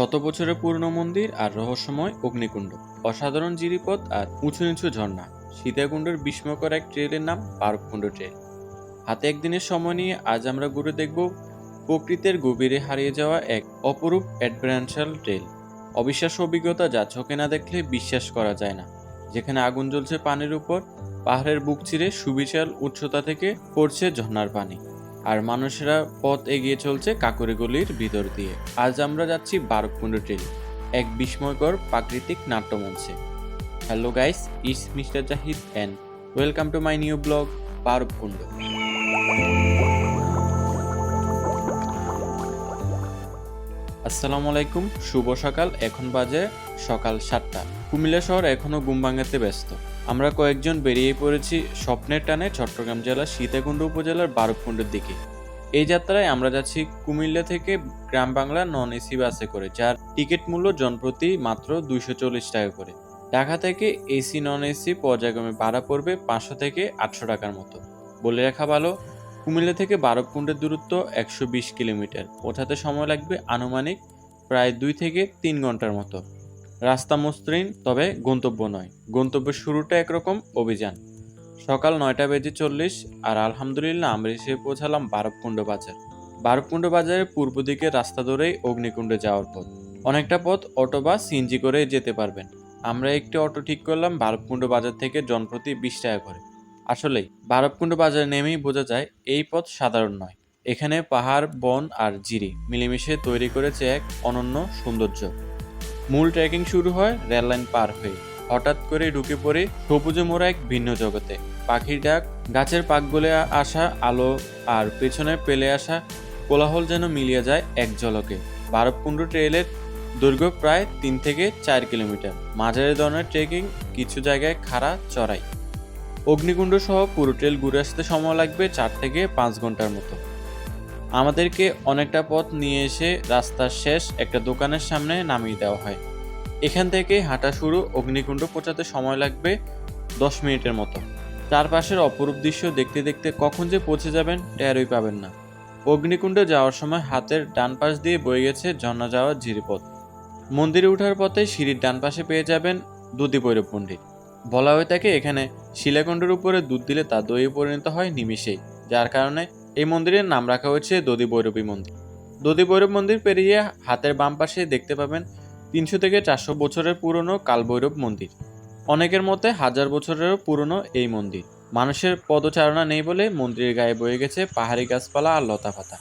শত বছরের পুরনো মন্দির আর রহস্যময় অগ্নিকুণ্ড। অসাধারণ জিরিপথ আর উঁচু নিচু ঝর্ণা। সীতাকুণ্ডের বিস্ময়কর এক ট্রেলের নাম পারকুণ্ড ট্রেল হাতে একদিনের সময় নিয়ে আজ আমরা ঘুরে দেখব প্রকৃতির গভীরে হারিয়ে যাওয়া এক অপরূপ অ্যাডভেঞ্চার ট্রেল অবিশ্বাস্য অভিজ্ঞতা যা চোখে না দেখলে বিশ্বাস করা যায় না। যেখানে আগুন জ্বলছে পানির উপর, পাহাড়ের বুক চিরে সুবিশাল উচ্চতা থেকে পড়ছে ঝর্ণার পানি। আর মানুষেরা পথ এগিয়ে চলছে কাকরিগুলির ভিতর দিয়ে। আজ আমরা যাচ্ছি বারকুণ্ড ট্রেন। এক বিস্ময়কর প্রাকৃতিক নাট্যমঞ্চে। Hello guys, it's mister Zahid and welcome to my new blog Barkunda আসসালামু আলাইকুম, শুভ সকাল, এখন বাজে সকাল সাতটা। কুমিল্লা শহর এখনও ঘুম ভাঙাতে ব্যস্ত। আমরা কয়েকজন বেরিয়ে পড়েছি স্বপ্নের টানে চট্টগ্রাম জেলার সীতাকুণ্ড উপজেলার বারকুণ্ডের দিকে। এই যাত্রায় আমরা যাচ্ছি কুমিল্লা থেকে গ্রাম বাংলা নন এসি বাসে করে, যার টিকিট মূল্য জনপ্রতি মাত্র দুইশো চল্লিশ টাকা করে। ঢাকা থেকে এসি, নন এসি পর্যায়ক্রমে ভাড়া পড়বে পাঁচশো থেকে আটশো টাকার মতো। বলে রাখা ভালো, কুমিল্লা থেকে বারবকুণ্ডের দূরত্ব একশো বিশ কিলোমিটার। পৌঁছাতে সময় লাগবে আনুমানিক প্রায় দুই থেকে তিন ঘণ্টার মতো। রাস্তা মসৃণ, তবে গন্তব্য নয়। গন্তব্যের শুরুটা একরকম অভিযান। সকাল নয়টা বেজে চল্লিশ আর আলহামদুলিল্লাহ আমরা এসে পৌঁছালাম বারবকুণ্ড বাজার। বারবকুণ্ড বাজারের পূর্ব দিকে রাস্তা ধরেই অগ্নিকুণ্ডে যাওয়ার পথ। অনেকটা পথ অটো বা সিএনজি করে যেতে পারবেন। আমরা একটি অটো ঠিক করলাম বারবকুণ্ড বাজার থেকে জনপ্রতি বিশ টাকা করে। আসলেই, বারবকুণ্ড বাজারে নেমেই বোঝা যায়, এই পথ সাধারণ নয়। এখানে পাহাড়, বন আর জিরি মিলেমিশে তৈরি করেছে এক অনন্য সৌন্দর্য। মূল ট্রেকিং শুরু হয় রেললাইন পার হয়ে। হঠাৎ করে ঢুকে পড়ে সবুজে মোড়া এক ভিন্ন জগতে। পাখির ডাক, গাছের পাক গলে আসা আলো আর পেছনে পেলে আসা কোলাহল যেন মিলিয়ে যায় এক ঝলকে। বারবকুণ্ড ট্রেলের দৈর্ঘ্য প্রায় তিন থেকে চার কিলোমিটার। মাঝারি ধরনের ট্রেকিং কিছু জায়গায় খাড়া, চড়াই। অগ্নিকুণ্ড সহ পুরো ট্রেল ঘুরে আসতে সময় লাগবে চার থেকে পাঁচ ঘণ্টার মতো। আমাদেরকে অনেকটা পথ নিয়ে এসে রাস্তার শেষ একটা দোকানের সামনে নামিয়ে দেওয়া হয়। এখান থেকে হাঁটা শুরু, অগ্নিকুণ্ড পৌঁছাতে সময় লাগবে দশ মিনিটের মতো। চারপাশের অপরূপ দৃশ্য দেখতে দেখতে কখন যে পৌঁছে যাবেন, টেরই পাবেন না। অগ্নিকুণ্ডে যাওয়ার সময় হাতের ডান পাশ দিয়ে বয়ে গেছে ঝর্ণা যাওয়ার ঝিরিপথ। মন্দিরে ওঠার পথে সিঁড়ির ডান পাশে পেয়ে যাবেন দুধি বৈরব পণ্ডিত। বলা হয়ে থাকে এখানে শিলাকুণ্ডের উপরে দুধ দিলে তা দইয়ে পরিণত হয় নিমিষেই, যার কারণে এই মন্দিরের নাম রাখা হয়েছে দধি ভৈরবী মন্দির। দধি ভৈরব মন্দির পেরিয়ে হাতের বাম পাশে দেখতে পাবেন তিনশো থেকে চারশো বছরের পুরনো কালভৈরব মন্দির। অনেকের মতে হাজার বছরেরও পুরনো এই মন্দির। মানুষের পদচারণা নেই বলে মন্দিরের গায়ে বয়ে গেছে পাহাড়ি গাছপালা আর লতা পাতা।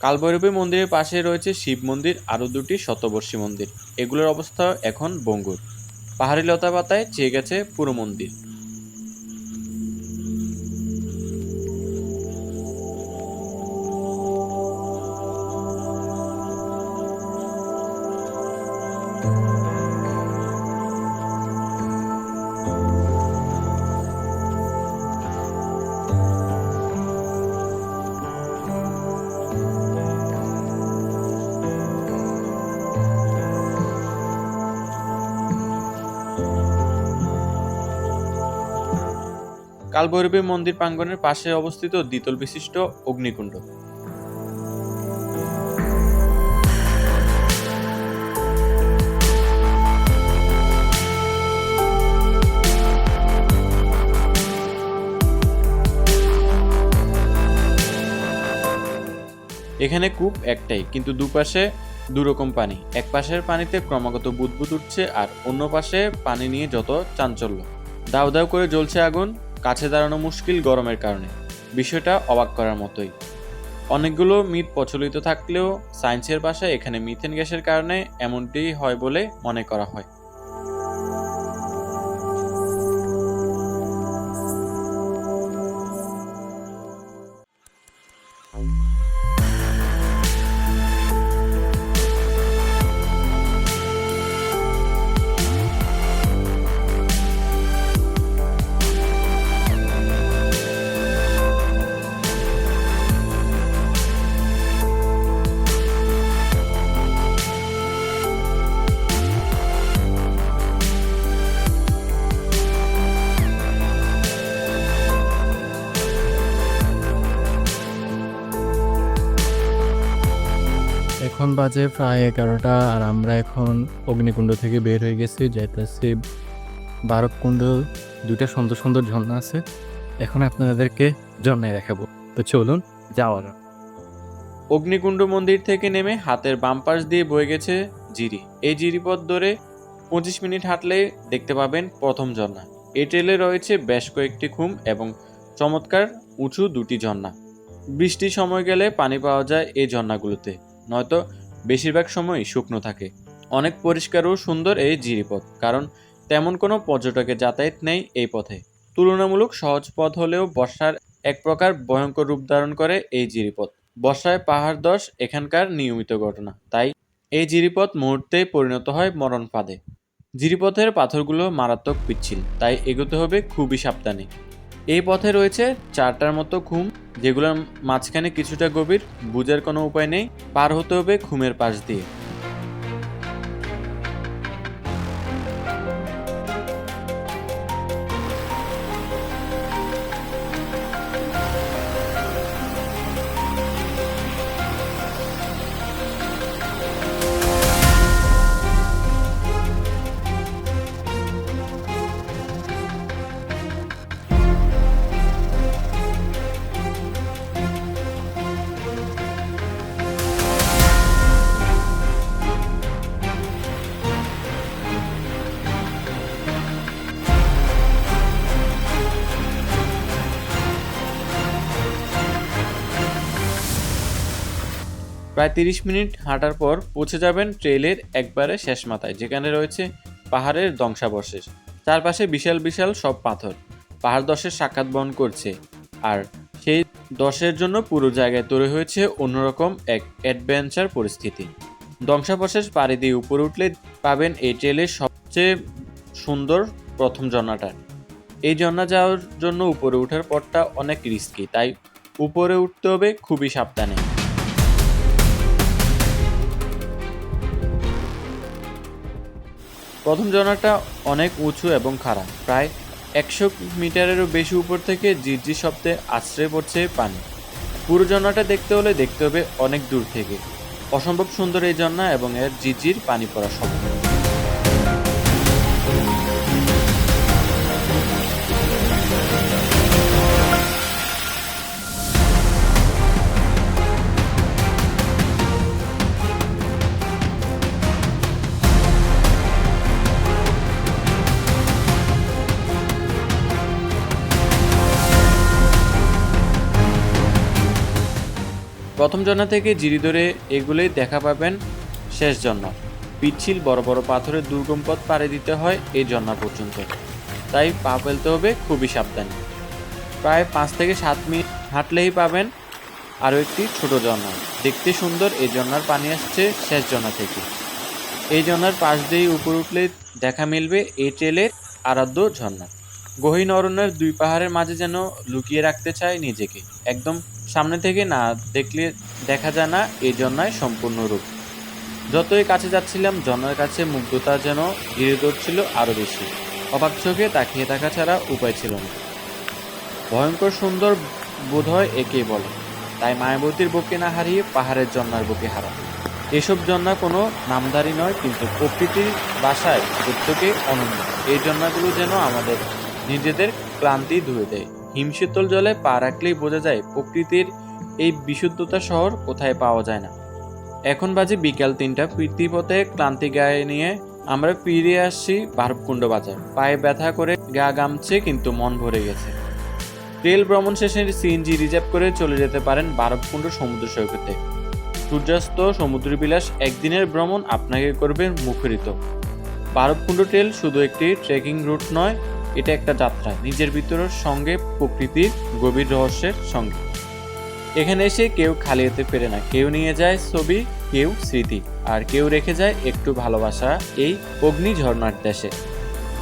কালভৈরবী মন্দিরের পাশে রয়েছে শিব মন্দির আরও দুটি শতবর্ষী মন্দির। এগুলোর অবস্থা এখন বঙ্গুর। পাহাড়ি লতা পাতায় চেয়ে গেছে পুরো মন্দির। কালভৈরবী মন্দির প্রাঙ্গণের পাশে অবস্থিত দ্বিতল বিশিষ্ট অগ্নিকুণ্ড। এখানে কূপ একটাই, কিন্তু দুপাশে দুরকম পানি। এক পাশের পানিতে ক্রমাগত বুদবুদ উঠছে আর অন্য পাশে পানি নিয়ে যত চাঞ্চল্য। দাউ দাউ করে জ্বলছে আগুন। কাছে দাঁড়ানো মুশকিল গরমের কারণে। বিষয়টা অবাক করার মতোই। অনেকগুলো মিথ প্রচলিত থাকলেও সায়েন্সের ভাষায় এখানে মিথেন গ্যাসের কারণে এমনটি হয় বলে মনে করা হয়। এখন বাজে প্রায় এগারোটা আর আমরা এখন অগ্নিকুণ্ড থেকে বের হয়ে গেছি, যাইতেছি বারবকুণ্ড দুইটা সুন্দর সুন্দর ঝর্ণা আছে, এখন আপনাদেরকে ঝর্ণায় দেখাবো। তো চলুন, যাওয়া যাক। অগ্নিকুণ্ড মন্দির থেকে নেমে হাতের বাম পাশ দিয়ে বয়ে গেছে জিরি। এই জিরিপথ ধরে পঁচিশ মিনিট হাঁটলে দেখতে পাবেন প্রথম ঝর্ণা। এই ট্রেলে রয়েছে বেশ কয়েকটি খুম এবং চমৎকার উঁচু দুটি ঝর্ণা। বৃষ্টির সময় গেলে পানি পাওয়া যায় এই ঝর্ণাগুলোতে। নয়তো বেশিরভাগ সময়ই শুকনো থাকে। অনেক পরিষ্কার ও সুন্দর এই জিরিপথ, কারণ তেমন কোনো পর্যটকের যাতায়াত নেই এই পথে। তুলনামূলক সহজ পথ হলেও বর্ষার এক প্রকার ভয়ঙ্কর রূপ ধারণ করে এই জিরিপথ। বর্ষায় পাহাড় দশ এখানকার নিয়মিত ঘটনা, তাই এই জিরিপথ মুহূর্তেই পরিণত হয় মরণ ফাঁদে। জিরিপথের পাথরগুলো মারাত্মক পিচ্ছিল, তাই এগোতে হবে খুবই সাবধানে। এই পথে রয়েছে চারটার মতো খুম যেগুলোর মাঝখানে কিছুটা গভীর, বুঝার কোনো উপায় নেই, পার হতে হবে খুমের পাশ দিয়ে। প্রায় তিরিশ মিনিট হাঁটার পর পৌঁছে যাবেন ট্রেলের একবারে শেষ মাথায়, যেখানে রয়েছে পাহাড়ের ধ্বংসাবশেষ। চারপাশে বিশাল বিশাল সব পাথর। পাহাড় দশের সাক্ষাৎ বহন করছে। আর সেই দশের জন্য পুরো জায়গায় তৈরি হয়েছে অন্যরকম এক অ্যাডভেঞ্চার পরিস্থিতি। ধ্বংসাবশেষ পাড়ি দিয়ে উপরে উঠলে পাবেন এই ট্রেলের সবচেয়ে সুন্দর প্রথম ঝর্ণাটা। এই ঝর্ণা যাওয়ার জন্য উপরে ওঠার পথটা অনেক রিস্কি তাই উপরে উঠতে হবে খুবই সাবধানে। প্রথম ঝর্ণাটা অনেক উঁচু এবং খাড়া, প্রায় একশো মিটারেরও বেশি উপর থেকে জিরজি শব্দে আশ্রয় পড়ছে পানি। পুরো ঝর্ণাটা দেখতে হলে দেখতে হবে অনেক দূর থেকে। অসম্ভব সুন্দর এই ঝর্ণা এবং এর জিজির পানি পড়া শব্দ। প্রথম ঝর্ণা থেকে জিরি ধরে এগুলোই দেখা পাবেন শেষ ঝর্ণা পিচ্ছিল বড় বড় পাথরের দুর্গম পথ পাড়ি দিতে হয় এই ঝর্ণা পর্যন্ত। তাই পা ফেলতে হবে খুবই সাবধানে। প্রায় পাঁচ থেকে সাত মিনিট হাঁটলেই পাবেন আরও একটি ছোট ঝর্ণা দেখতে সুন্দর এই ঝর্ণার পানি আসছে শেষ ঝর্ণা থেকে। এই ঝর্ণার পাশ দিয়ে উপরে উঠলে দেখা মিলবে এই ট্রেলের আরাধ্য ঝর্ণা গহীন অরণ্যের দুই পাহাড়ের মাঝে যেন লুকিয়ে রাখতে চায় নিজেকে। একদম সামনে থেকে না দেখলে দেখা যায় না, এই ঝর্ণায় সম্পূর্ণ রূপ। যতই কাছে যাচ্ছিলাম ঝর্ণার কাছে মুগ্ধতা যেন ঘিরে ধরছিল আরও বেশি। অবাক চোখে তাকিয়ে থাকা ছাড়া উপায় ছিল না। ভয়ঙ্কর সুন্দর বোধ হয় একেই বলে, তাই মায়াবতীর বুকে না হারিয়ে পাহাড়ের ঝর্ণার বুকে হারা। এসব ঝর্ণা কোনো নামধারী নয়, কিন্তু প্রকৃতির বাসায় প্রত্যেকে অনন্য। এই ঝর্ণাগুলো যেন আমাদের নিজেদের ক্লান্তি ধুয়ে দেয়। হিমশীতল জলে পা রাখলেই বোঝা যায় প্রকৃতির এই বিশুদ্ধতা শহর কোথায় পাওয়া যায় না। এখন বাজে বিকাল তিনটা পৃথিবীপথে ক্লান্তি গায়ে নিয়ে আমরা ফিরে আসছি বারবকুণ্ড বাজার। পায়ে ব্যথা করে গা গামছে কিন্তু মন ভরে গেছে। রেল ভ্রমণ শেষে সিএনজি রিজার্ভ করে চলে যেতে পারেন বারবকুণ্ড সমুদ্র সৈকতে। সূর্যাস্ত, সমুদ্র বিলাস একদিনের ভ্রমণ আপনাকে করবে মুখরিত। বারবকুণ্ড ট্রেল শুধু একটি ট্রেকিং রুট নয় এটা একটা যাত্রা, নিজের ভিতরের সঙ্গে, প্রকৃতির গভীর রহস্যের সঙ্গে। এখানে এসে কেউ খালি হতে পেরে না, কেউ নিয়ে যায় ছবি, কেউ স্মৃতি, আর কেউ রেখে যায় একটু ভালোবাসা এই অগ্নি ঝর্ণার দেশে।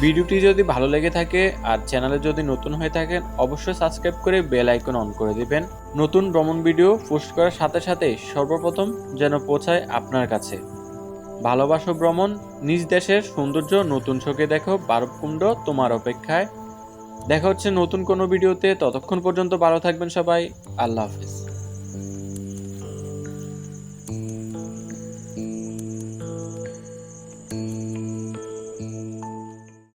ভিডিওটি যদি ভালো লেগে থাকে, আর চ্যানেলে যদি নতুন হয়ে থাকেন, অবশ্যই সাবস্ক্রাইব করে বেল আইকন অন করে দিবেন। নতুন ভ্রমণ ভিডিও পোস্ট করার সাথে সাথে সর্বপ্রথম যেন পৌঁছায় আপনার কাছে। ভালোবাসো ভ্রমণ, নিজ দেশের সৌন্দর্য নতুন চোখে দেখো, বারবকুণ্ড তোমার অপেক্ষায়। দেখা হচ্ছে নতুন কোনো ভিডিওতে, ততক্ষণ পর্যন্ত ভালো থাকবেন সবাই, আল্লাহ হাফিজ।